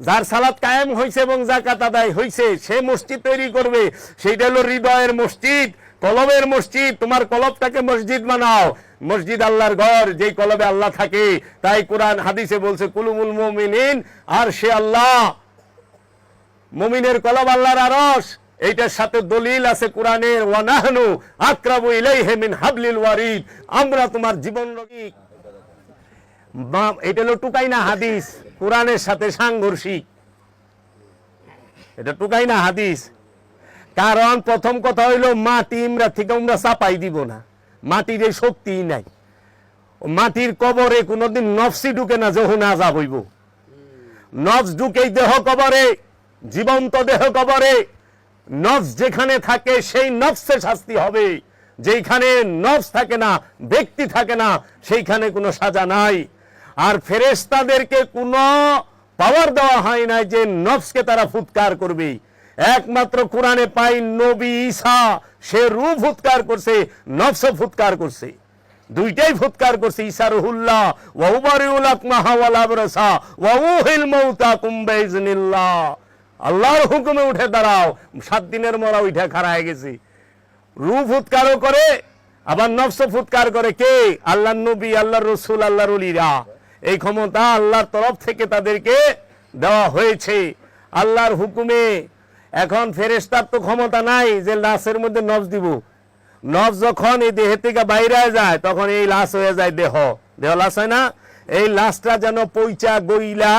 যার সালাত কায়েম হয়েছে এবং জাকাত আদায় হয়েছে সে মসজিদ তৈরি করবে। সেইটা হলো হৃদয়ের মসজিদ, কলবের মসজিদ। তোমার কলবটাকে মসজিদ বানাও। মসজিদ আল্লাহর ঘর, যেই কলবে আল্লাহ থাকে। তাই কোরআন, হাদিসে বলছে, কুলুমুল মুমিনিন আর সে আল্লাহ। মুমিনের কলব আল্লাহর আরস এইটার সাথে দলিল আছে কোরআনের ওয়ানাহনু আকরাবু ইলাইহি মিন হাবলিল ওয়ারিদ আমরা তোমার জীবন রোগী এটা হলো না হাদিস, কোরআনের সাথে সাংঘর্ষিক। এটা না হাদিস। কারণ প্রথম কথা হইল, মাটি ইমরা থেকে আমরা চাপাই দিব না। মাটির এই শক্তি নাই। মাটির কবরে কোনোদিন নফসি ঢুকে না যখন আজাব হইব। নফস ঢুকেই দেহ কবরে, জীবন্ত দেহ কবরে, নফস যেখানে থাকে সেই নফসে শাস্তি হবে। যেখানে নফস থাকে না, ব্যক্তি থাকে না, সেইখানে কোনো সাজা নাই। আর ফেরেশতাদেরকে কোনো পাওয়ার দেওয়া হয় না যে নফসকে তারা ফুৎকার করবে। একমাত্র কোরআনে পাই নবী ঈসা, সে রু ফুৎকার করছে নফস ফুৎকার করছে। দুইটাই ফুৎকার করছে, ঈসা রুহুল্লাহ, ওয়া উবারিউল আকমাহা ওয়াল আবরাসা, ওয়া উহিল মাউতা কুম বিইজনিল্লাহ আল্লাহর হুকুমে উঠে দাঁড়াও, সাত দিনের মরা উঠে খাড়া হয়ে গেছে। রু ফুৎকারও করে, আবার নফস ফুৎকার করে কে? আল্লাহ নবী আল্লাহ রসুল, আল্লাহর উলিরা এই ক্ষমতা আল্লাহর তরফ থেকে তাদেরকে দেওয়া হয়েছে। আল্লাহর হুকুমে এখন ফেরেস্তার তো ক্ষমতা নাই যে লাশের মধ্যে নফস দিব। নফস যখন এই দেহে থেকে বাইরে যায়, তখন এই লাশ হয়ে যায় দেহ। দেহ লাশ হয় না? এই লাশটা যেন পইচা, গইলা,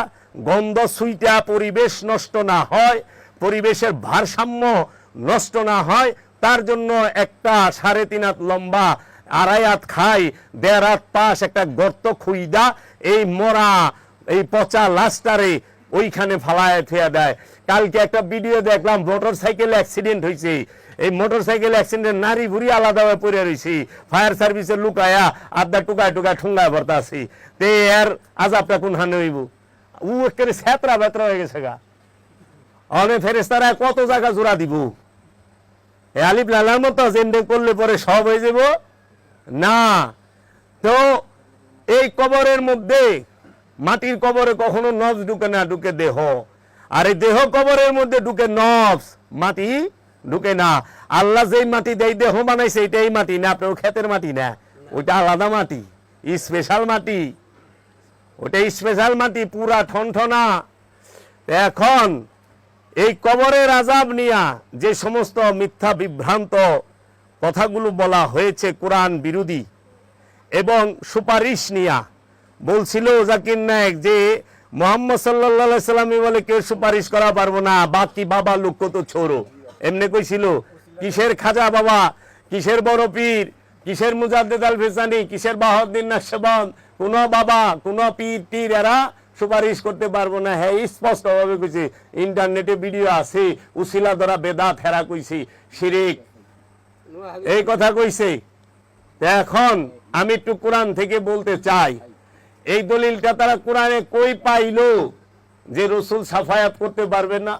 গন্ধ, সুইটা পরিবেশ নষ্ট না হয়, পরিবেশের ভারসাম্য নষ্ট না হয়, তার জন্য একটা সাড়ে তিন হাত লম্বা, আড়াই হাত খাই, দেড় হাত পাশ, একটা গর্ত খুইদা এই মরা, এই পচা লাশটারে ওইখানে ফালায় থুয়া দেয়। কালকে একটা ভিডিও দেখলাম মোটর সাইকেল অ্যাক্সিডেন্ট হয়েছে এই মোটর সাইকেল অ্যাক্সিডেন্ট নারী বুড়ি আলাদা হয়ে পড়ে রয়েছি ফায়ার সার্ভিসের লুকায়া আড্ডা টুকায় টুকায় ঠুঙ্গায় ভর্তা আছি। তে এর আজাবটা কোন হানে হইব? উ একেবারে স্যাতরা বেতরা হয়ে গেছে গা। অনেক ফেরেস্তারা কত জায়গা জোড়া দিব? আলিফ লালার মতো জেন্ডে করলে পরে সব হয়ে যাব? না। তো এই কবরের মধ্যে, মাটির কবরে কখনো নবস ঢুকে না, ঢুকে দেহ। আর এই দেহ কবরের মধ্যে ঢুকে নবস মাটি ঢুকে না। আল্লাহ যেই মাটি দেয়, দেহ বানাইছে, এটাই মাটি না, আপনার ক্ষেতের মাটি না। ওইটা আলাদা মাটি স্পেশাল মাটি। ওটা স্পেশাল মাটি, পুরা ঠনঠনা। এখন এই কবরের আজাব নিয়া যে সমস্ত মিথ্যা বিভ্রান্ত কথাগুলো বলা হয়েছে কোরআন বিরোধী এবং সুপারিশ নিয়া বলছিল জাকির নায়ক যে, মোহাম্মদ সাল্লা সাল্লামই বলে কেউ সুপারিশ করা পারব না, বাকি বাবা লোক তো ছোড়ো? এমনি কইছিল, কিসের খাজা বাবা? কিসের বড় পীর? কিসের মুজাদ্দেদ আল ফেসানি কিসের বাহাউদ্দিন নাশবন কোন বাবা, কোন পীর টির এরা সুপারিশ করতে পারব না। হ্যাঁ স্পষ্ট ভাবে কইছে, ইন্টারনেটে ভিডিও আছে, উসিলা ধরা বেদা ফেরা কইছি, শিরিক। এই কথা কইছে। এখন আমি একটু কোরআন থেকে বলতে চাই। এই দলিলটা তারা কোরআনে কই পাইলো? যে রসুল সাফায়াত করতে পারবে না,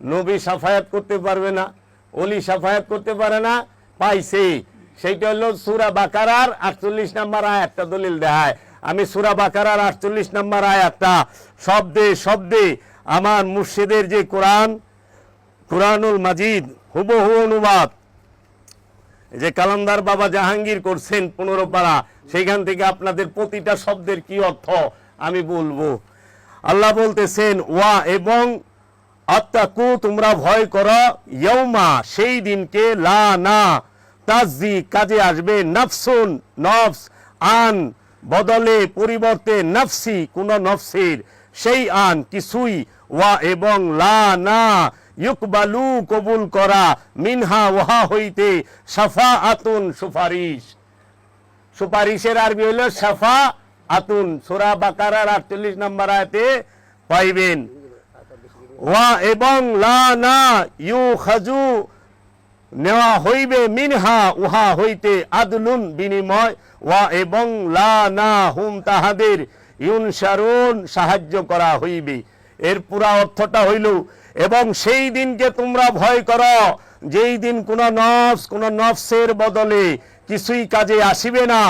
নবী সাফায়াত করতে পারবে না অলি সাফায়াত করতে পারে না, পাইছে। সেইটা হলো সুরা বাকারার আটচল্লিশ নাম্বার আয়াতটা দলিল দেখায়। আমি সুরা বাকারার আটচল্লিশ নাম্বার আয়াতটা শব্দে শব্দে আমার মুর্শিদের যে কোরআন, কোরআনুল মাজিদ, হুবহু অনুবাদ যে কালান্দার বাবা জাহাঙ্গীর করছেন পনেরো পাড়া সেখান থেকে আপনাদের প্রতিটা শব্দের কি অর্থ আমি বলব। আল্লাহ বলতেছেন, ওয়া এবং আত্মাকু, তোমরা ভয় করো সেই দিনকে লা না তাজি কাজে আসবে নফসুন, নফস, আন, বদলে পরিবর্তে নফসি, কোন নফসির, সেই আন কিছুই, ওয়া এবং লা না ইউকবালু কবুল করা, মিনহা ওহা হইতে সাফা আতুন সুপারিশ। সুপারিশের আরবি হইল সাফা আতুন সোরা বাকারার আটচল্লিশ নম্বর আয়তে পাইবেন। এবং লা না ইউ খাজু নেওয়া হইবে, মিনহা উহা হইতে আদলুন বিনিময়। ওয়া এবং লা না হুম তাহাদের ইউনসারুন সাহায্য করা হইবে। এর পুরা অর্থটা হইল এবং সেই দিনকে তোমরা ভয় করো। যেই দিন কোন নফস, কোন নফসের বদলে কিছুই কাজে আসিবে না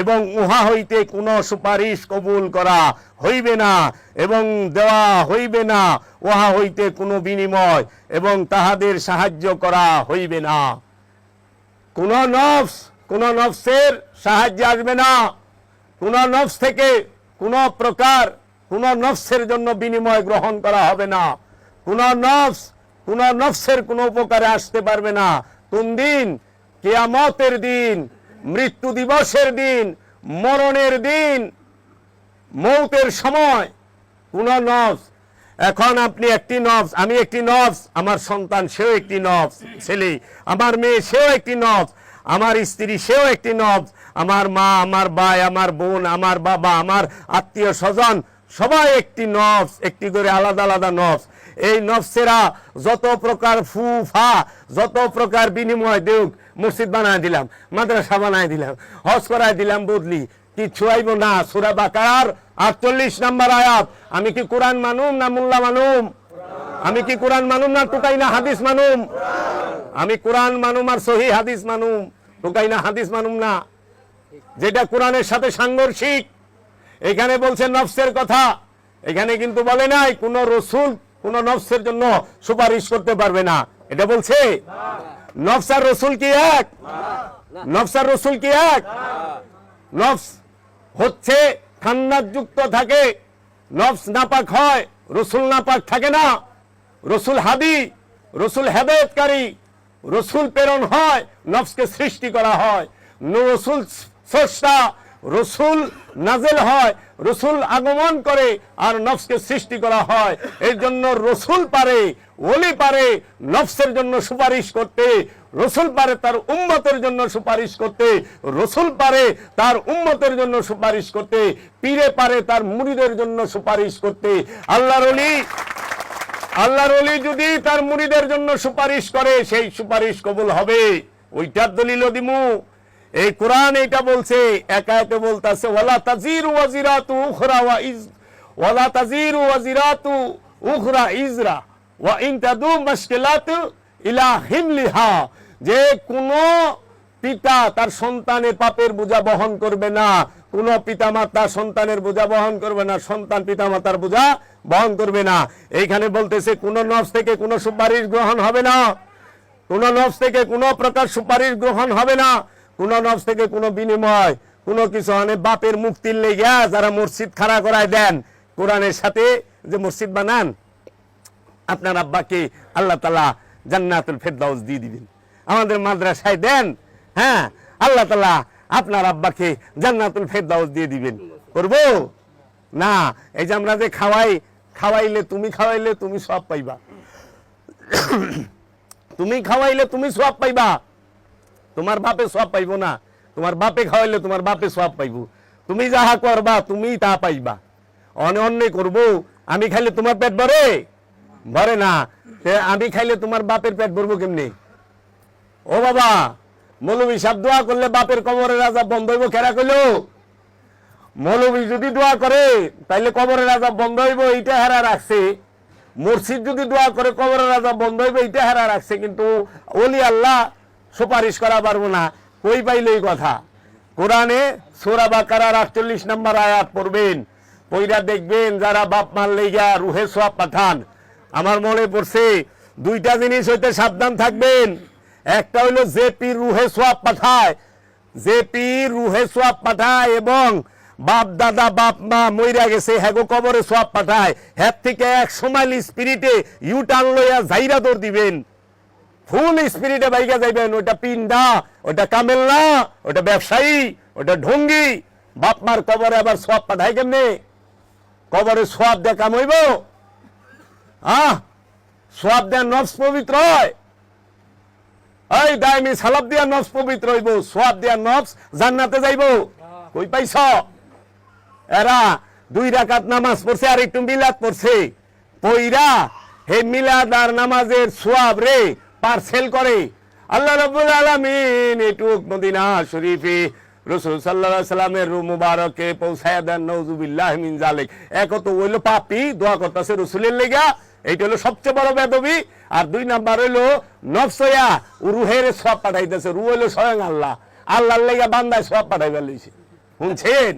এবং উহা হইতে কোনো সুপারিশ কবুল করা হইবে না এবং দেওয়া হইবে না, উহা হইতে কোনো বিনিময় এবং তাহাদের সাহায্য করা হইবে না। কোন নফস, কোন নফসের সাহায্য আসবে না। কোন নফস থেকে কোন প্রকার, কোন নফসের জন্য বিনিময় গ্রহণ করা হবে না। কোন নফস, কোন নফসের কোন উপকারে আসতে পারবে না। কোন দিন? কেয়ামতের দিন, মৃত্যু দিবসের দিন, মরণের দিন, মৌতের সময়। কোন নফস? এখন আপনি একটি নফস, আমি একটি নফস, আমার সন্তান সেও একটি নফস, ছেলে, আমার মেয়ে সেও একটি নফস, আমার স্ত্রী সেও একটি নফস, আমার মা, আমার ভাই, আমার বোন, আমার বাবা, আমার আত্মীয় স্বজন, সবাই একটি নফস, একটি করে আলাদা আলাদা নফস। এই নফসেরা যত প্রকার ফু ফা যত প্রকার বিনিময় দেউক, মসজিদ বানায় দিলাম, মাদ্রাসা বানায় দিলাম, হজ করায় দিলাম বদলি। কিচ্ছু আইব না? সুরা বাকার আটচল্লিশ নাম্বার আয়াত। আমি কি কোরআন মানুম না মোল্লা মানুম? আমি কি কোরআন মানুম না টুকাই না হাদিস মানুম? আমি কোরআন মানুম আর সহি হাদিস মানুম। টুকাই না হাদিস মানুম না। যেটা কোরআনের সাথে সাংঘর্ষিক। এখানে বলছে নফসের কথা। এখানে কিন্তু বলে নাই, কোন রসুল কোন নফসের জন্য সুপারিশ করতে পারবে না। এটা বলছে? নফসার রসুল কি এক? নফসার রসুল কি এক? নফস হচ্ছে খান্নাযুক্ত থাকে, নফস নাপাক হয়, রসুল নাপাক থাকে না। রসুল হাদি, রসুল হেদায়তকারী, রসুল প্রেরণ হয়, নফসকে সৃষ্টি করা হয়। রসুল স্রষ্টা, রসুল নাজেল হয় রসুল আগমন করে আর নফসকে সৃষ্টি করা হয়। এর জন্য রসুল পারে, ওলি পারে, নফসের জন্য সুপারিশ করতে, রসুল পারে তার উম্মতের জন্য সুপারিশ করতে, রসুল পারে তার উম্মতের জন্য সুপারিশ করতে, পীরে পারে তার মুড়িদের জন্য সুপারিশ করতে। আল্লাহর অলি আল্লাহর অলি যদি তার মুড়িদের জন্য সুপারিশ করে, সেই সুপারিশ কবুল হবে। ওইটার দলিল দিমু। এই কোরআন এটা বলছে, একা একে বলতাছে, ওয়ালা তাজিরু ওয়াজিরাতু উখরা ওয়া ইজ ওয়ালা তাজিরু ওয়াজিরাতু উখরা ইজরা ওয়া ইন তাদু মুশকিলাতু ইলা হিমলিহা যে কোন পিতা তার সন্তানের পাপের বোঝা বহন করবে না, কোন পিতামাতা সন্তানের বোঝা বহন করবে না, সন্তান পিতামাতার বোঝা বহন করবে না। এইখানে বলতেছে, কোন নফস থেকে কোনো সুপারিশ গ্রহণ হবে না, কোন নফস থেকে কোনো প্রকার সুপারিশ গ্রহণ হবে না। কোন নফস থেকে কোনো বিনিময়, কোনো কিছু মানে বাপের মুক্তির লেগে যারা মসজিদ খাড়া করায় দেন। কোরআনের সাথে যে মসজিদ বানান, আপনার আব্বাকে আল্লাহ তালা জান্নাতুল ফেরদাউস দিয়ে দিবেন। আমাদের মাদ্রাসায় দেন হ্যাঁ আল্লাহ তালা আপনার আব্বাকে জান্নাতুল ফেরদাউস দিয়ে দিবেন। করব? না, এই যে আমরা যে খাওয়াই, খাওয়াইলে তুমি খাওয়াইলে তুমি সব পাইবা। তুমি খাওয়াইলে তুমি সব পাইবা। তোমার বাপে সব পাইবো না। তোমার বাপে খাওয়াইলে তোমার বাপে সব পাইবো। তুমি যাহা করবা, তুমি তা পাইবা। অনে অন্য করব, আমি খাইলে তোমার পেট ভরে? ভরে না। আমি খাইলে তোমার বাপের পেট ভরবো কেমনি? ও বাবা, মৌলবী সাহেব দোয়া করলে বাপের কবরের রাজা বন্ধ হইব, কেরা কইলো? মৌলবী যদি দোয়া করে, তাইলে কবরের রাজা বন্ধ হইব, এইটা হেরা রাখছে। মসজিদ যদি দোয়া করে কবরের রাজা বন্ধ হইব, এইটা হেরা রাখছে। কিন্তু ওলি আল্লাহ সুপারিশ করা পারব না। কই পাইল এই কথা? কোরআনে সোরা বাকারার আটচল্লিশ নম্বর আয়াত পড়বেন। পইরা দেখবেন যারা বাপ মার লেগা রুহে সোয়াব পাঠান। আমার মনে পড়ছে, দুইটা জিনিস হইতে সাবধান থাকবেন। একটা হইল হইল জেপি রুহে সোয়াব পাঠায়। জেপি রুহে সোয়াব পাঠায় এবং বাপ দাদা, বাপ মা মইরা গেছে, হ্যাগো কবরে সোয়াব পাঠায়। হ্যার থেকে এক সময় স্পিরিটে ইউ টার্ন লইয়া জাইরা দৌড় দিবেন। ফুল স্পিরিটে বাইকা যাইবেন ওটা পিন্ডা ওটা কামেল না ওটা ব্যবসায়ী ওটা ঢঙ্গি। বাপ মার কবরে আবার সোয়াব পাঠায় কেমনে? কবরে সোয়াব দেয়া কাম হইব? আহ, সোয়াব দেয়া নফস পবিত্র হয়। এই দায়মি সালাব দিয়া নফস পবিত্র হইব, সোয়াব দিয়া নফস জান্নাতে যাইব। কই পাইছ? এরা দুই রাকাত নামাজ পড়ছে আর একটু মিলাদ পড়ছে। পইরা হে মিলাদ আর নামাজের সোয়াব রে পার্সেল করে। আল্লাহ রাব্বুল আলামিন এটুক মদিনা শরীফে রসুল সাল্লামের রু মুবারকে পৌঁছায়া দেন নওজুবিল্লাহ মিন জালিক এক তো হইল পাপি, দোয়া করতেছে রসুলের লেগা। এইটা হলো সবচেয়ে বড় বেদবি। আর দুই নাম্বার হইল নফসয়া রুহের সব পাঠাইতেছে। রু হইল স্বয়ং আল্লাহ। আল্লাহর লেগে বান্দায় সব শুনছেন?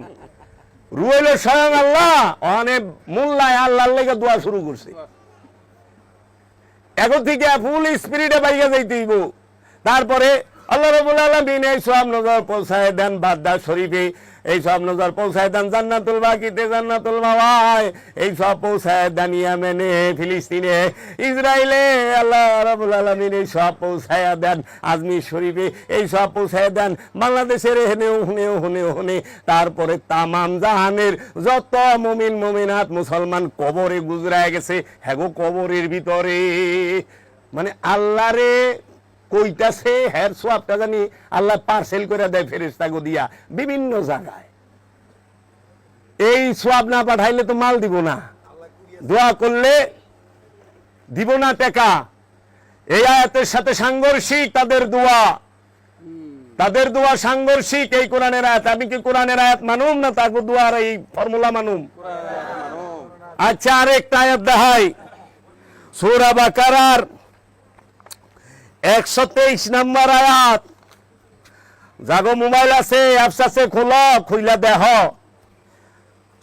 রুয়েল স্বয়ং আল্লাহ। অনেক আল্লাহর লেগে দোয়া শুরু করছে। এখন থেকে ফুল স্পিরিটে বাইকে যাইতেইব তারপরে আল্লাহ রবুল আলমিন এই সব নজর পৌঁছায় দেন বাদ্দা শরীফে। এই সব নজর পৌঁছায় দেন জান্নাতুল বাকিতে জান্নাতুল মাওয়ায়। এই সব পৌঁছায় দেন ইয়ামেনে, ফিলিস্তিনে। ইসরায়েলে আল্লাহ রবুল আলমিন এই সব পৌঁছায় দেন আজমির শরীফে। এই সব পৌঁছায় দেন বাংলাদেশের হেনেও হুনেও হুনেও হুনে। তারপরে তামাম জাহানের যত মমিন, মমিনাত মুসলমান কবরে গুজরায় গেছে। হ্যাগো কবরের ভিতরে। মানে আল্লাহরে কইতাছে হ্যার সোয়াবটা জানি আল্লাহ পার্সেল করে দেয় ফেরেস্তাগো দিয়া। বিভিন্ন জায়গায়। এই সোয়াব না পাঠাইলে তো মাল দিব না। দোয়া করলে দিব না টাকা। এই আয়াতের সাথে সাংঘর্ষিক তাদের দোয়া। তাদের দোয়া সাংঘর্ষিক এই কোরআনের আয়াত। আমি কি কোরআনের আয়াত মানুম না তাকে দোয়ার এই ফর্মুলা মানুম। আচ্ছা আরেকটা আয়াত দেখাই। সূরা বাকারার একশো তেইশ নম্বর আয়াত। জাগো মোবাইল আছে, অ্যাপস আছে, খোলো, খুইলা দেহ।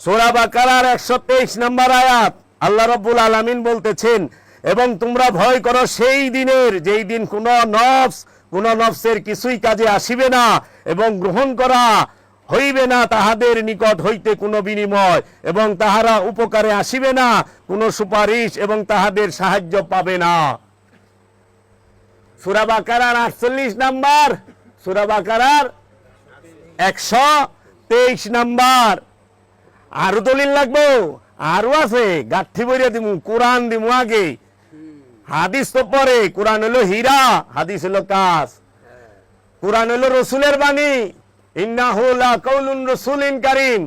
সোরা বাকারার একশো তেইশ নম্বর আয়াত। আল্লাহ রব্বুল আলামিন বলতেছেন, এবং তোমরা ভয় করো সেই দিনের যেই দিন কোন নফস, কোন নফসের কিছুই কাজে আসিবে না এবং গ্রহণ করা হইবে না তাহাদের নিকট হইতে কোনো বিনিময় এবং তাহারা উপকারে আসিবে না, কোনো সুপারিশ এবং তাহাদের সাহায্য পাবে না। সুরা বাকারার আটচল্লিশ নাম্বার, সুরা বাকারার একশো তেইশ নাম্বার। আরও দলিল লাগবো? আরও আছে, গাঠি বইরা দিমু, কোরআন দিমু আগে। হাদিস তো পরে, কোরআন হলো হীরা, হাদিস হলো কাজ। কোরআন হলো রসুলের বাণী কাউলুন রসুলিন কারিম।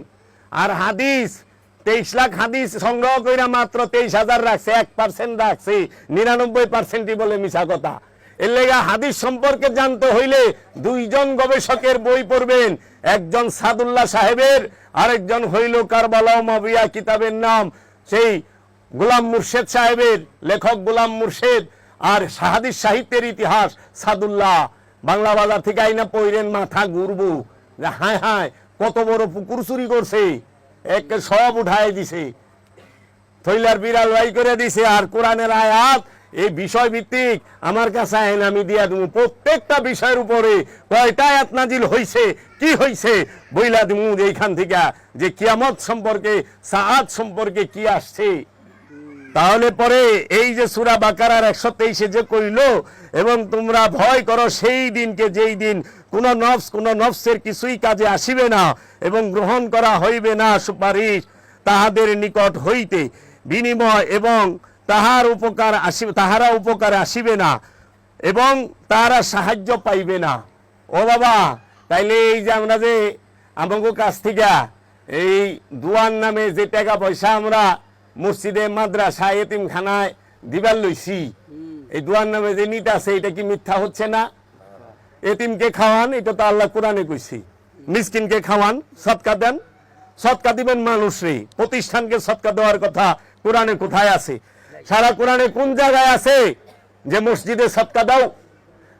আর হাদিস, তেইশ লাখ হাদিস সংগ্রহ কইরা মাত্র তেইশ হাজার রাখছে, এক পার্সেন্ট রাখছে, নিরানব্বই পার্সেন্টই বলে মিশা কথা। এর হাদিস সম্পর্কে জানতে হইলে দুইজন গবেষকের বই পড়বেন। একজন সাদুল্লাহ সাহেবের, আরেকজন হইল কারবালা মাবিয়া কিতাবের নাম। সেই গোলাম মুর্শেদ সাহেবের লেখক গোলাম মুর্শেদ আর হাদিস সাহিত্যের ইতিহাস সাদুল্লাহ। বাংলা বাজার থেকে আইনা পইরেন মাথা ঘুরবো। হায় হায়, কত বড় পুকুর চুরি করছে। একে সব উঠায় দিছে। থইলার বিড়াল করে দিছে আর কোরআনের আয়াত এই বিষয় ভিত্তিক আমার কাছে আইন আমি দিয়া দিব প্রত্যেকটা বিষয়ের উপরে কয়টা আয়াত নাজিল হইছে, কি হইছে, বইলা দিমু এইখান থেকে যে কিয়ামত সম্পর্কে সাআত সম্পর্কে কি আসছে। তাহলে পরে এই যে সুরা বাকারার একশো তেইশে যে কইল, এবং তোমরা ভয় করো সেই দিনকে যেই দিন কোন নফস, কোন নফসের কিছুই কাজে আসিবে না এবং গ্রহণ করা হইবে না সুপারিশ তাহাদের নিকট হইতে। বিনিময় এবং তাহার উপকার আসিবে তাহারা উপকারে আসিবে না এবং তাহারা সাহায্য পাইবে না। ও বাবা তাইলে এই যে আমরা যে আমাকে কাছ থেকে এই দুয়ার নামে যে টাকা পয়সা আমরা মসজিদে মাদ্রাসা এতিমখানায় দিবার লইছি এই দুয়ার নামে যে নিতে আছে এটা কি মিথ্যা হচ্ছে না? এতিমকে খাওয়ান এটা তো আল্লাহ কোরআনে কইছি। মিসকিনকে খাওয়ান সৎকা দেন। সৎকা দিবেন মানুষরে প্রতিষ্ঠানকে সৎকা দেওয়ার কথা কোরআনে কোথায় আছে? সারা কোরআনে কোন জায়গায় আছে যে মসজিদে সৎকা দাও?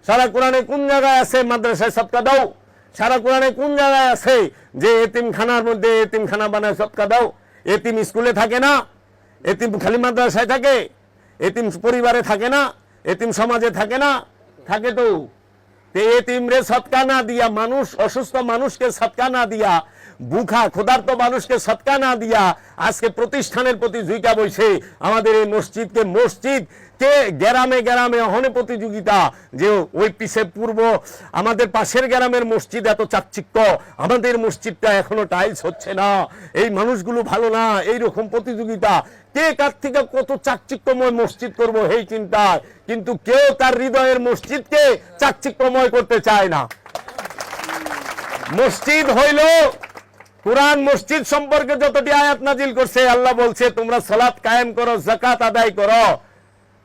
সারা কোরআনে কোন জায়গায় আছে মাদ্রাসায় সৎকা দাও? সারা কোরআনে কোন জায়গায় আছে যে এতিমখানার মধ্যে এতিমখানা বানায় সৎকা দাও? এতিম স্কুলে থাকে না? এতিম খালি মাদ্রাসায় থাকে? এতিম পরিবারে থাকে না? এতিম সমাজে থাকে না? থাকে তো। তে এতিম রে সৎকা না দিয়া, মানুষ, অসুস্থ মানুষকে সৎকা না দিয়া বুখা ক্ষুধার্ত মানুষকে সৎকা না দিয়া আজকে প্রতিষ্ঠানের প্রতি ঝুঁকা বইছে। আমাদের এই মসজিদকে মসজিদ কে গ্রামে গ্রামে অহনে প্রতিযোগিতা যে ওই পিছে পূর্ব, আমাদের পাশের গ্রামের মসজিদ এত চাকচিক্য, আমাদের মসজিদটা এখনও টাইলস হচ্ছে না। এই মানুষগুলো ভালো না এই রকম প্রতিযোগিতা। কে কার থেকে কত চাকচিক্যময় মসজিদ করব এই চিন্তায়। কিন্তু কেউ তার হৃদয়ের মসজিদকে চাকচিক্যময় করতে চায় না। মসজিদ হইল কোরআন মসজিদ সম্পর্কে যতটি আয়াত নাজিল করছে, আল্লাহ বলছে, তোমরা সালাত কায়েম করো জাকাত আদায় করো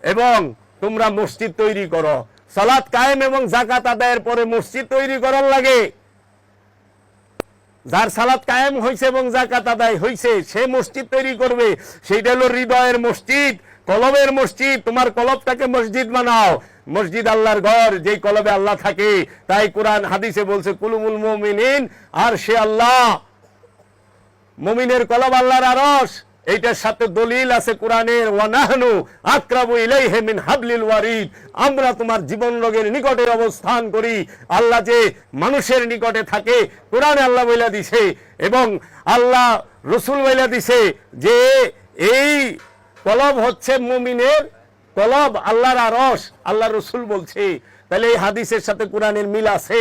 এবং তোমরা মসজিদ তৈরি করো। সালাত কায়েম এবং জাকাত আদায়ের পরে মসজিদ তৈরি করার লাগে। যার সালাত কায়েম হয়েছে এবং জাকাত আদায় হয়েছে সে মসজিদ তৈরি করবে। সেইটা হলো হৃদয়ের মসজিদ, কলবের মসজিদ। তোমার কলবটাকে মসজিদ বানাও। মসজিদ আল্লাহর ঘর, যেই কলবে আল্লাহ থাকে। তাই কোরআন হাদিসে বলছে, কুলুমুল মুমিনিন, আর সে আল্লাহ মুমিনের কলব আল্লাহর আরস এইটার সাথে দলিল আছে কোরআনের ওয়ানাহনু আকরাবু ইলাইহি মিন হাবলিল ওয়ারিদ। আমরা তোমার জীবন রোগের নিকটে অবস্থান করি। আল্লাহ যে মানুষের নিকটে থাকে, কোরআনে আল্লাহ বইলা দিছে এবং আল্লাহ রসুল বইলা দিছে যে এই কলব হচ্ছে মুমিনের কলব, আল্লাহর আরস আল্লাহ রসুল বলছে। তাহলে এই হাদিসের সাথে কোরআনের মিল আছে।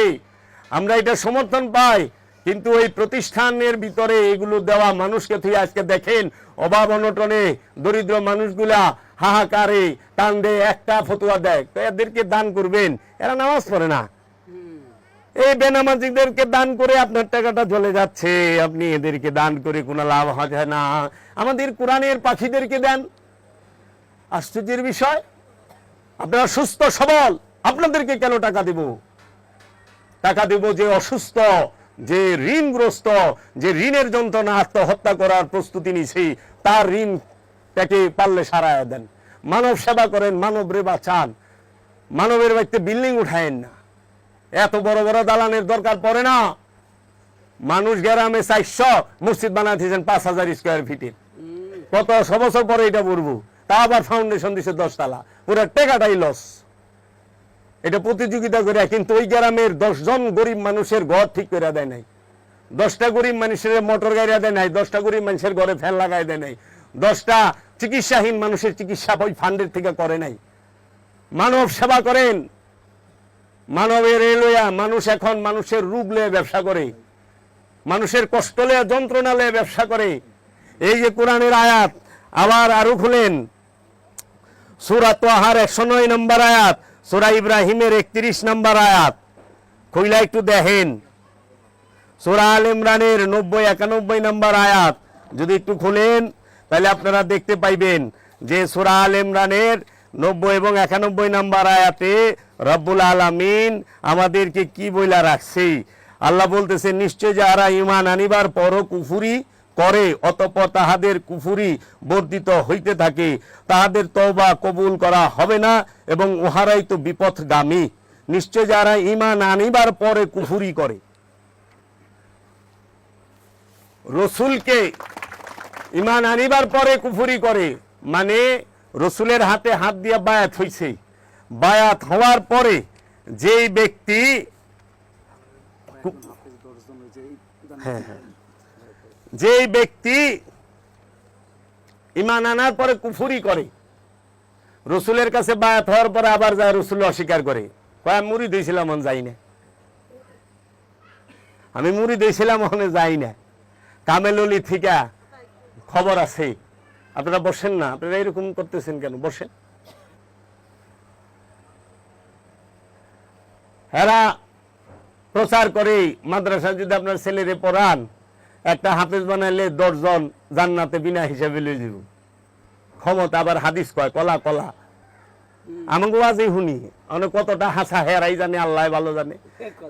আমরা এটা সমর্থন পাই। কিন্তু এই প্রতিষ্ঠানের ভিতরে এগুলো দেওয়া মানুষকে তুই আজকে দেখেন অভাব অনটনে দরিদ্র মানুষগুলা হাহাকারে কান্দে একটা ফতুয়া দেয়। তো এদেরকে দান করবেন এরা নামাজ পড়ে না। এই বেনামাজিদেরকে দান করে আপনার টাকাটা চলে যাচ্ছে আপনি এদেরকে দান করে কোনো লাভ হয় না। আমাদের কোরআনের পাখিদেরকে দেন। আশ্চর্যের বিষয় আপনারা সুস্থ সবল আপনাদেরকে কেন টাকা দেব? টাকা দেব যে অসুস্থ যে ঋণগ্রস্ত যে ঋণের যন্ত্রণা আত্মহত্যা করার প্রস্তুতি নিছে তার ঋণ তাকে পারলে সারায় দেন। মানব সেবা করেন মানব রে বাঁচান মানবের বাড়িতে বিল্ডিং উঠায়েন না। এত বড় বড় দালানের দরকার পড়ে না। মানুষ গ্রামে চারশো মসজিদ বানাতেছেন পাঁচ হাজার স্কোয়ার ফিটের কত ছ বছর পরে এটা পড়ব তা আবার ফাউন্ডেশন দিছে দশতলা। পুরো টেকাটাই লস এটা প্রতিযোগিতা করে, কিন্তু ওই গ্রামের দশজন গরিব মানুষের ঘর ঠিক করে দেয় নাই। দশটা গরিব মানুষের মোটর গাড়ি দেয় নাই, দশটা গরিব মানুষের ঘরে ফ্যান লাগাই দেয় নাই, দশটা চিকিৎসাহীন মানুষের চিকিৎসা ওই ফান্ডের থেকে করে নাই। মানব সেবা করেন। মানবের এ লইয়া মানুষ এখন মানুষের রূপ লয়ে ব্যবসা করে, মানুষের কষ্ট লয়ে যন্ত্রণা লয়ে ব্যবসা করে। এই যে কোরআনের আয়াত, আবার আরও খুলেন। সুরা তোহার একশো নয় নম্বর আয়াত সুরা ইব্রাহিমের একত্রিশ নম্বর আয়াত। খুইলা একটু দেখেন। সোরা আল ইমরানের নব্বই একানব্বই নম্বর আয়াত। যদি একটু খুলেন, তাহলে আপনারা দেখতে পাইবেন যে সোরা আল ইমরানের নব্বই এবং একানব্বই নম্বর আয়াতে রব্বুল আলামিন আমাদেরকে কি বইলা রাখছে? আল্লাহ বলতেছে, নিশ্চয় যারা ইমান আনিবার পরও কুফুরি করে অতপর তাহাদের কুফুরি বর্ধিত হইতে থাকে। তাহাদের তওবা কবুল করা হবে না এবং উহারাই তো বিপথগামী। নিশ্চয় যারা ইমান আনিবার পরে কুফুরি করে। রসুলকে ইমান আনিবার পরে কুফুরি করে মানে রসুলের হাতে হাত দিয়া বায়াত হইছে। বায়াত হওয়ার পরে যেই ব্যক্তি হ্যাঁ হ্যাঁ। যেই ব্যক্তি ইমান আনার পরে কুফুরি করে, রসুলের কাছে বায়াত হওয়ার পরে আবার যায় রসুল অস্বীকার করে। কয় মুড়ি দিয়েছিলাম, মন যাই না আমি মুড়ি দিয়েছিলাম ওখানে যাই না কামেললি থেকে খবর আছে। আপনারা বসেন না, আপনারা এরকম করতেছেন কেন? বসেন। এরা প্রচার করে, মাদ্রাসা যদি আপনার ছেলেরে পড়ান একটা হাফেজ বানাইলে দশজন জান্নাতে বিনা হিসাবে লয়ে যাব ক্ষমতা আবার হাদিস কয় কলা কলা। আমাকে আজই শুনি অনেক কতটা হাসা হেরাই জানে আল্লাহ ভালো জানে।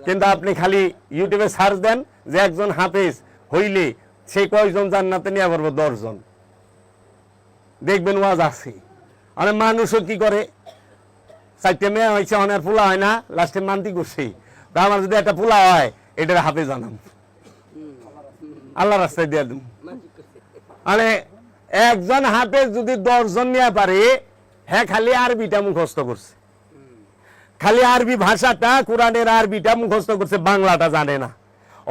কিন্তু আপনি খালি ইউটিউবে সার্চ দেন যে একজন হাফেজ হইলে সে কয়জন জান্নাতে নিয়ে পারব দশজন। দেখবেন ওয়াজ আছে। অনেক মানুষও কি করে? চারটে মেয়ে হয়েছে অনেক পোলা হয় না? লাস্টে মান্তি করছে। তা আমার যদি একটা পোলা হয় এটার হাফে জানাম আল্লাহ রাস্তায় দিয়ে দিম মানে একজন হাতে যদি দশজন নিয়ে পারে হ্যাঁ খালি আরবিটা মুখস্থ করছে। খালি আরবি ভাষাটা কোরআনের আরবিটা মুখস্থ করছে, বাংলাটা জানে না,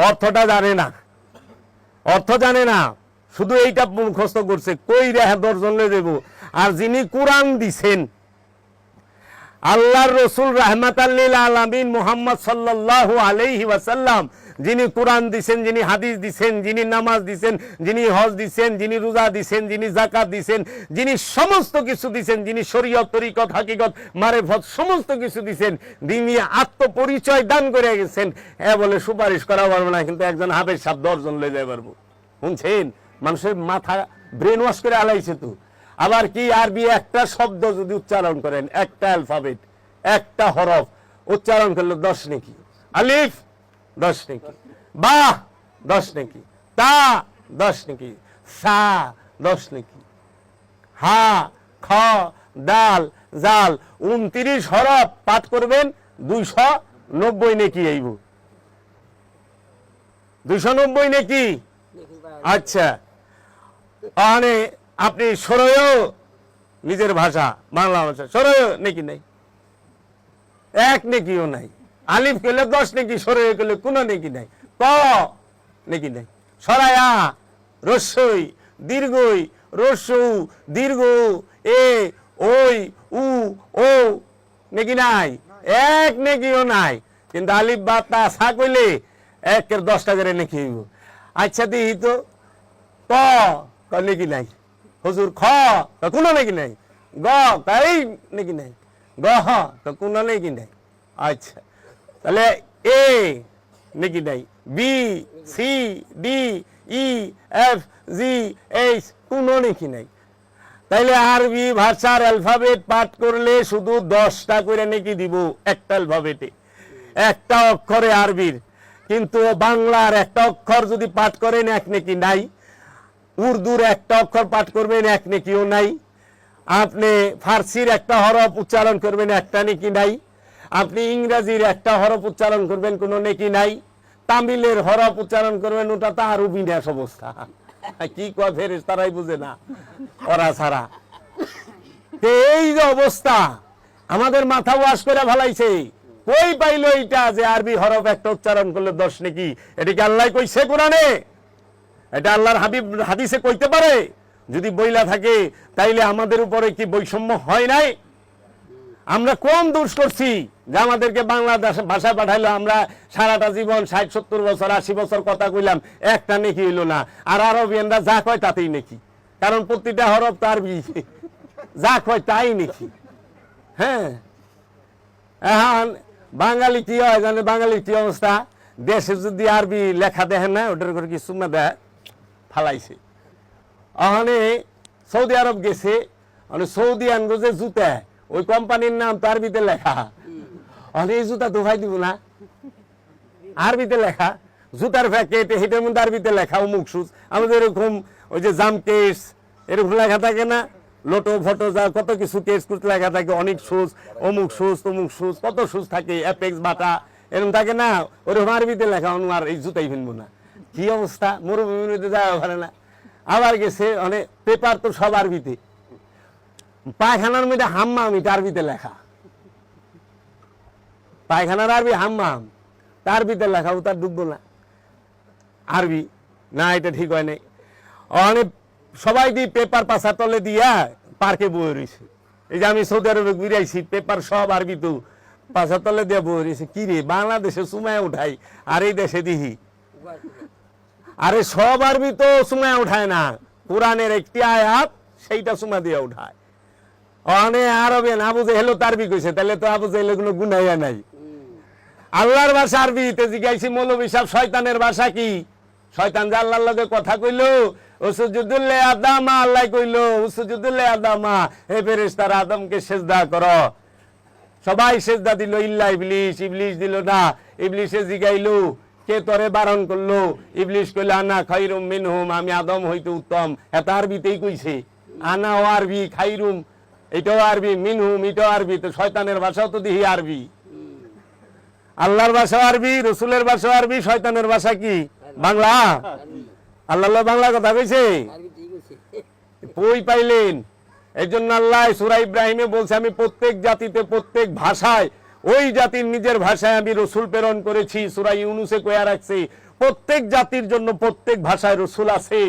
অর্থটা জানে না। অর্থ জানে না, শুধু এইটা মুখস্থ করছে, কই রেহা দর্জন দেব আর যিনি কোরআন দিছেন, আল্লাহর রসুল রাহমাত আলামিন মোহাম্মদ সাল্লাল্লাহু আলাইহি ওয়াসাল্লাম যিনি কোরআন দিছেন, যিনি হাদিস দিছেন, যিনি নামাজ দিছেন, যিনি হজ দিছেন, যিনি রোজা দিছেন, যিনি জাকাত দিছেন, যিনি সমস্ত কিছু দিছেন, যিনি শরীয়ত, তরিকত, হাকিকত, মারেফত সমস্ত কিছু দিছেন, যিনি আত্মপরিচয় দান করে গেছেন হ্যাঁ বলে সুপারিশ করা পারবে না, কিন্তু একজন হাফেজ সাপ দশজন লয়ে যাই পারব। শুনছেন? মানুষের মাথা ব্রেন ওয়াশ করে আলাইছে তো। আবার কি আরবি একটা শব্দ যদি উচ্চারণ করেন, একটা অ্যালফাবেট একটা হরফ, উচ্চারণ করলে দশ নাকি? আলিফ! দশ নাকি। বা, দশ নাকি। তা, দশ নাকি। সা, দশ নাকি। হা, খ দাল জাল, উনত্রিশ হরফ পাঠ করবেন, দুইশো নব্বই নেকি আইব দুইশো নব্বই নেকি? আচ্ছা। মানে আপনি সরয়েও নিজের ভাষা, বাংলা ভাষা। সরয়েও নাকি নাই? এক নেকিও নাই। আলিফ গেলে দশ নেকি সরে গেলে কোনো নেকি নাই। ক নেকি নাই? সরায়া, রস্যই, দীর্ঘই রস্যু দীর্ঘ, এ, ওই, উ, ও নেকি নাই? এক নেকিও নাই। কিন্তু আলিফ বা তা সা কইলে একের দশটা করে নেকি হইব। আচ্ছা দিই তো, ক নাকি নাই? হুজুর খ কোনো নাকি নাই? গ তাই নাকি নাই? গ হ কোনো নাকি নাই? আচ্ছা। তাহলে এ নাকি নাই? B C D E F G H কোনো নাকি নাই। তাইলে আরবি ভাষার অ্যালফাবেট পাঠ করলে শুধু দশটা করে নাকি দিব একটা অ্যালফাবেটে একটা অক্ষরে আরবির। কিন্তু বাংলার একটা অক্ষর যদি পাঠ করেন এক নাকি নাই। উর্দুর একটা অক্ষর পাঠ করবেন এক নাকিও নাই। আপনি ফার্সির একটা হরফ উচ্চারণ করবেন একটা নেকি নাই। আপনি ইংরাজির একটা হরফ উচ্চারণ করবেন, কোনো নেকি নাই। তামিলের হরফ উচ্চারণ করবেন, ওটা তো আরও বিন্যাস অবস্থা। কি কয় ফেরেস তারাই বুঝে না, ওরা ছাড়া। এই যে অবস্থা, আমাদের মাথা ওয়াশ করে ভালাইছে কই পাইলো এইটা যে আরবি হরফ একটা উচ্চারণ করলে দশ নাকি? এটা কি আল্লাহ কইছে কোরআনে? এটা আল্লাহর হাবিব হাদিসে কইতে পারে? যদি বইলা থাকে, তাইলে আমাদের উপরে কি বৈষম্য হয় নাই? আমরা কোন দোষ করছি যে আমাদেরকে বাংলাদেশ ভাষায় পাঠাইলো, আমরা সারাটা জীবন ষাট, সত্তর বছর, আশি বছর কথা কইলাম, একটা নেকি হইল না। আর আরবিয়ানরা যা কয় তাতেই নেকি। কারণ প্রতিটা হরফ তার যা কয় তাই নেকি। হ্যাঁ। এখন বাঙালি কি হয় জানে? বাঙালির কি অবস্থা? দেশে যদি আরবি লেখা দেখেন না, ওটার করে কি সুমা দেয়? ফালাইছে। ওখানে সৌদি আরব গেছে সৌদি আনগো যে জুতা ওই কোম্পানির নাম তো আরবিতে লেখা। এই জুতা দোহাই দিব না। আরবিতে লেখা। জুতার প্যাকেট হেটের মধ্যে আরবিতে লেখা, অমুক সুজ আমাদের এরকম ওই যে জাম কেস, এরকম লেখা থাকে না? লোটো, ফটো যা, কত কিছু কেস করতে লেখা থাকে, অনেক সুজ অমুক সুজ তমুক সুজ কত সুজ থাকে, অ্যাপেক্স, বাটা, এরকম থাকে না? ওরকম আরবিতে লেখা অনু আর এই জুতাই কিনবো না। কি অবস্থা? মরুভূমিতে যাওয়া পারে না। আবার গেছে মানে পেপার তো সব আরবিতে পায়খানার মধ্যে হাম্মাম আরবিতে লেখা। পায়খানার আরবি হাম্মাম, তার আরবিতে লেখা, ও তার ডুববো না। আরবি, না, এটা ঠিক হয় নাই। অনেক সবাই দিয়ে পেপার পাশা তলে দিয়া পার্কে বয়ে রয়েছে এই যে আমি সৌদি আরবে ঘুরে আইছি, পেপার সব আরবি তো। পাশা তলে দিয়ে বয়ে রয়েছে কি রে, বাংলাদেশে সুমায় উঠাই, আর এই দেশে দিহি। আরে সব আরবি তো সুমায় উঠায় না। কোরআনের একটি আয়াত, সেইটা সুমা দিয়ে উঠায়। অনে আরবে না বুঝে হেলো তারবি কইছে তাহলে তো আবু জেলে কোনো গুনাইয়া নাই। আল্লাহর ভাষা আরবি, তে জিজ্ঞাসি মৌলবী সাহেব, শয়তানের ভাষা কি? শয়তান যে আল্লাহর লগে কথা কইলো উসুজুদুল্লে আদামা আল্লাহ কইলো উসুজুদুল্লে আদামা, হে ফেরেশতারা আদমকে সেজদা করো। সবাই সেজদা দিল, ইল্লা ইবলিশ ইবলিশ দিল না, ইবলিশে জিগাইলো, কে তরে বারণ করল? ইবলিশ কইলো, আনা খাইরুম মিনহুম আমি আদম হইতে উত্তম। এত আরবিতেই কইছে, আনা ও আরবি খাইরুম এটাও আরবি মিনহুম এটাও আরবি, তো শয়তানের ভাষাও তো দিহি আরবি। আল্লাহর ভাষা আরবি, রসুলের ভাষা আরবি, শয়তানের ভাষা কি? বাংলা? আল্লাহ বাংলা কথা কইছে? বই পাইলেন। এই জন্য আল্লাহ সুরা ইব্রাহিমে বলছে, আমি প্রত্যেক জাতিতে, প্রত্যেক ভাষায়, ওই জাতির নিজের ভাষায় আমি রসুল প্রেরণ করেছি। সুরা ইউনুসে কয়া রাখছি, প্রত্যেক জাতির জন্য প্রত্যেক ভাষায় রসুল আছে।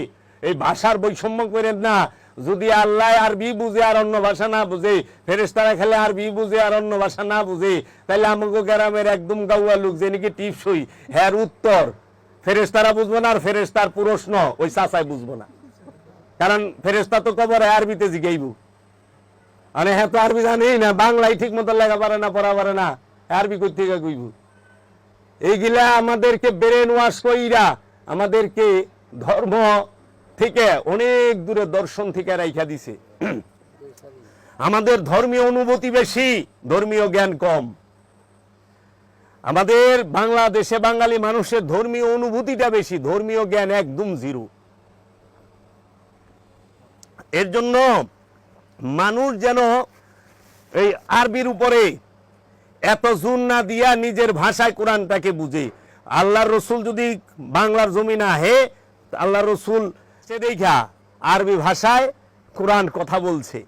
এই ভাষার বৈষম্য করেন না। যদি আল্লাহ আরবি বুঝে আর অন্য ভাষা না বুঝে ফেরেস্তারা খেলে আরবি বুঝে আর অন্য ভাষা না বুঝে তাহলে আমাকে গ্রামের একদম গাউয়া লোক যে নাকি টিপসই হ্যার উত্তর। ফেরেস্তারা বুঝব না আর ফেরেস্তার প্রশ্ন ওই চাচাই বুঝব না। কারণ ফেরেস্তা তো কবরে আরবিতে জিগাইব। মানে হ্যাঁ তো আরবি জানেই না, বাংলায় ঠিক মতো লেখা পারে না, পড়া পারে না, আরবি করতে কইব? এইগুলা আমাদেরকে ব্রেন ওয়াশ কইরা, আমাদেরকে ধর্ম থেকে অনেক দূরে দর্শন থেকে রাইখা দিছে। আমাদের ধর্মীয় অনুভূতি বেশি, ধর্মীয় জ্ঞান কম। আমাদের বাংলাদেশে বাঙালি মানুষের ধর্মীয় অনুভূতিটা বেশি, ধর্মীয় জ্ঞান একদম জিরো। এর জন্য মানুষ যেন এই আরবির উপরে এত জুন না দিয়া নিজের ভাষায় কোরআনটাকে বুঝে। আল্লাহ রসুল যদি বাংলার জমি না হে আল্লাহ রসুল সে দেখা আরবি ভাষায় কোরআন কথা বলছে।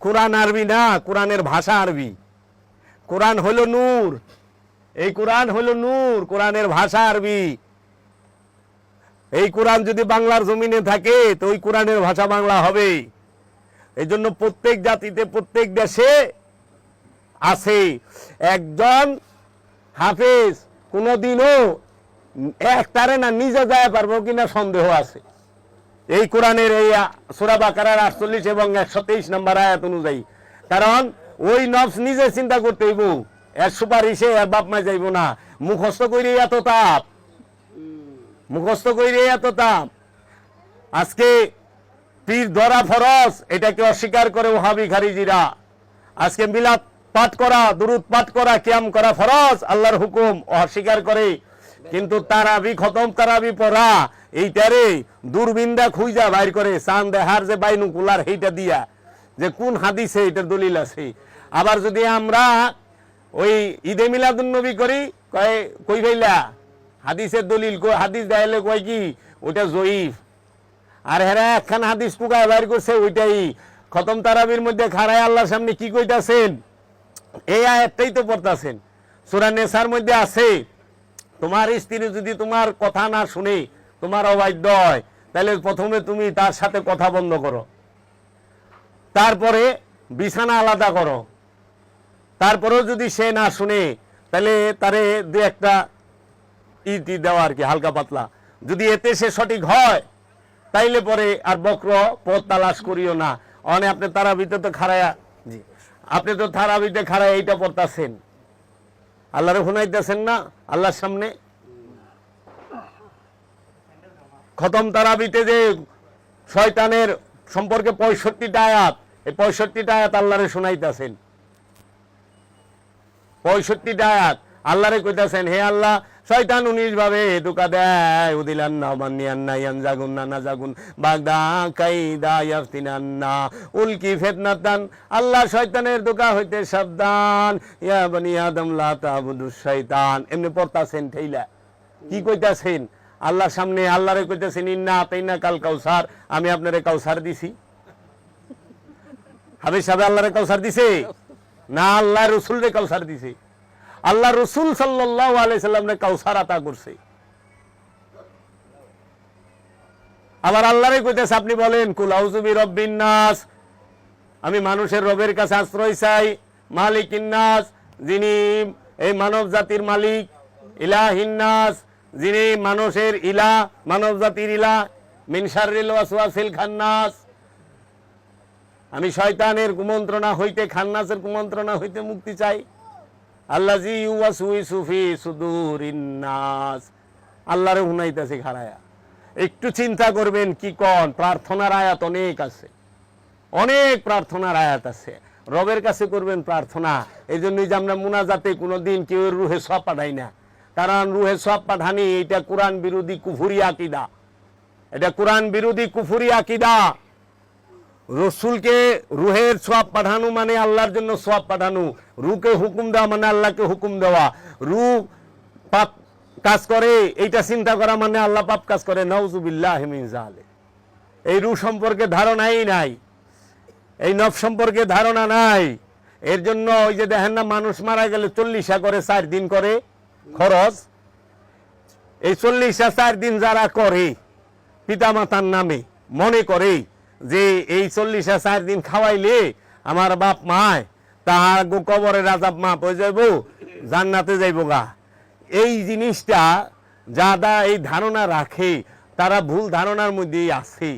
কোরআন আরবি না, কোরআনের ভাষা আরবি। কোরআন হলো নূর। এই কোরআন হলো নূর, কোরআনের ভাষা আরবি। এই কোরআন যদি বাংলার জমিনে থাকে, তো ওই কোরআনের ভাষা বাংলা হবে। এই জন্য প্রত্যেক জাতিতে, প্রত্যেক দেশে আছে একজন হাফেজ। কোনোদিনও একটারে না নিজে যায় পারব কিনা সন্দেহ আছে। এই কোরআনের এই সুরা বাকারার আটচল্লিশ এবং একশো তেইশ নম্বর আয়াত অনুযায়ী। কারণ ওই নফস নিজে চিন্তা করতে হইব। এর সুপারিশে এর বাপ মা যাইব না। মুখস্থ কইরে এত তাপ। মুখস্থ কইরে এত তাপ। আজকে পীর ধরা ফরজ, এটাকে অস্বীকার করে ওহাবি খারিজিরা। আজকে মিলাদ পাঠ করা, দুরুদ পাঠ করা, কিয়াম করা ফরজ, আল্লাহর হুকুম অস্বীকার করে। কিন্তু তারাবি খতম, তারাবি পড়া, এইটারে দূরবিন্দা খুঁজা বাইর করে, চান দেহার যে বাইনু কুলার সেইটা দিয়া। যে কোন হাদিসে এটার দলিল আছে? আবার যদি আমরা ওই ঈদে মিলাদুন নবী করি, কয়, কই ভাইলা? হাদিসের দলিল হাদিস দেখাইলে কয় কি? ওটা জয়ীফ। আর হেরা একখান হাদিস টুকায় বাইর করছে, ওইটাই। খতম তারাবির মধ্যে খাড়ায় আল্লাহর সামনে কি কইতাছেন? এই আয়াতটাই তো পড়তাছেন। সুরা নেশার মধ্যে আছে, তোমার স্ত্রী যদি তোমার কথা না শুনে, তোমার অবাধ্য হয় তাহলে প্রথমে তুমি তার সাথে কথা বন্ধ করো। তারপরে বিছানা আলাদা করো। তারপরেও যদি সে না শুনে তাহলে তারে দু একটা ইটি দেওয়া আর কি হালকা পাতলা। যদি এতে সে সঠিক হয় তাইলে পরে আর বক্র পথ তালাশ করিও না। অনে আপনি তারাবিতে তো খাড়ায়া জি। আপনি তো তারাবিতে খাড়ায় এইটা পড়তাছেন। আল্লাহরে শুনাইতেছেন না? আল্লাহর সামনে? খতম তারাবিতে যে শয়তানের সম্পর্কে পঁয়ষট্টিটা আয়াত, এই পঁয়ষট্টিটা আয়াত আল্লাহরে শুনাইতেছেন। পঁয়ষট্টিটা আয়াত আল্লাহরে কইতাছেন, হে আল্লাহ, শয়তান উনিশ ভাবে ধোকা দেয়। উদিলান না মান্নিয়ান না ইয়ান জাগুন না না জাগুন বাগদা, কাইদা ইয়াফতিনান না উলকি ফেতনাতান। আল্লাহ শয়তানের ধোকা হইতে সাবধান। ইয়া বানি আদম লা তাবুদুস শয়তান এমনি পড়তাছেন ঠেইলা। কি কইতাছেন? আল্লাহর সামনে আল্লাহরে কইতাছেন, ইন্না আতাইনা কাল কাউসার। আমি আপনারে কাউসার দিছি। হাবিব সাহেব আল্লাহরে কাউসার দিছে? না, আল্লাহ রসুল রে কাউসার দিছে। আল্লাহ রসুল সাল্লাহ আলাইসাল্লাম রে কাউসার আতা করছে। আবার আল্লাহরে কইতেছে, আপনি বলেন, কুল কুলাউজুবি রব্বিন নাস। আমি মানুষের রবের কাছে আশ্রয় চাই। মালিক ইন্নাস যিনি এই মানব জাতির মালিক ইলাহিন্নাস যিনি মানুষের ইলা মানব জাতির ইলা মিনসারিল খান্নাস। আমি শয়তানের কুমন্ত্রণা হইতে, খান্নাসের কুমন্ত্রণা হইতে মুক্তি চাই। আল্লাহ জি সুফি আল্লাহরে হুনাইতেছে একটু চিন্তা করবেন কি কন, প্রার্থনার আয়াত অনেক আছে। অনেক প্রার্থনার আয়াত আছে। রবের কাছে করবেন প্রার্থনা। এই জন্যই যে আমরা মুনাজাতে কোনোদিন কেউ রুহে সব পাঠাই না। কারণ রুহে সব পাঠানি, এটা কোরআন বিরোধী কুফুরি আকিদা। এটা কোরআন বিরোধী কুফুরি আকিদা। রসুলকে রুহের সব পাঠানো মানে আল্লাহর জন্য সব পাঠানো। রুকে হুকুম দেওয়া মানে আল্লাহকে হুকুম দেওয়া। রু পাপ কাজ করে, এইটা চিন্তা করা মানে আল্লাহ পাপ কাজ করে। নওজুবিল্লাহ মিন জালে এই রু সম্পর্কে ধারণাই নাই। এই নব সম্পর্কে ধারণা নাই। এর জন্য ওই যে দেখেন না, মানুষ মারা গেলে চল্লিশা করে, চার দিন করে। খরচ? এই চল্লিশ হাজার দিন যারা করে, পিতামাতার নামে মনে করে যে এই চল্লিশ হাজার দিন খাওয়াইলে আমার বাপ মায়, তাহার কবরে রাজাব মা পয়ে যাইব, জান্নাতে যাইব গা। এই জিনিসটা যারা এই ধারণা রাখে, তারা ভুল ধারণার মধ্যেই আছে।